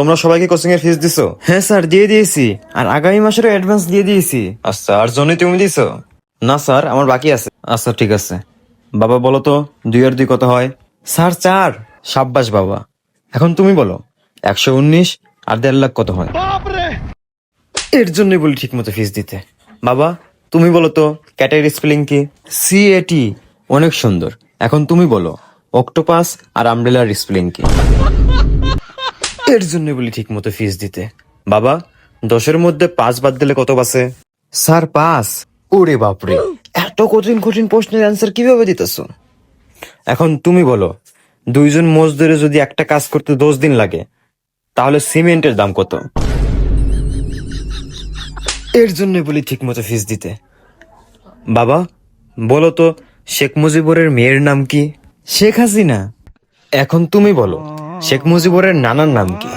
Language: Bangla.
তোমরা সবাইকে কোচিং এর ফিস দিছো? হ্যাঁ স্যার দিয়ে দিয়েছি। আর আগামী মাসের অ্যাডভান্স দিয়ে দিয়েছি। আচ্ছা আর জনি তুমি দিছো? না স্যার আমার বাকি আছে। আচ্ছা ঠিক আছে। বাবা বলো তো দুই আর দুই কত হয়? স্যার চার। সাব্বাস বাবা। এখন তুমি বলো একশো উনিশ আর দেড় লাখ কত হয়? এর জন্যই বলি ঠিক মতো ফিস দিতে। বাবা তুমি বলো তো ক্যাটের স্পেলিং কি? সি এটি অনেক সুন্দর। এখন তুমি বলো অক্টোপাস আর আমব্রেলার স্পেলিং কি? এর জন্য বলি ঠিক মতো ফিস দিতে। বাবা দশের মধ্যে পাঁচ বাদ দিলে কত বাসে? স্যার পাস ওরে বাপরে। এত কঠিন কঠিন প্রশ্নের অ্যান্সার কীভাবে দিতেছো? এখন তুমি বলো দুইজন মজদুরে যদি একটা কাজ করতে দশ দিন লাগে তাহলে সিমেন্টের দাম কত? এর জন্য বলি ঠিক মতো ফিস দিতে। বাবা বলো তো শেখ মুজিবুরের মেয়ের নাম কি? শেখ হাসিনা। এখন তুমি বলো। শেখ মুজিবুরের নানার নাম কি?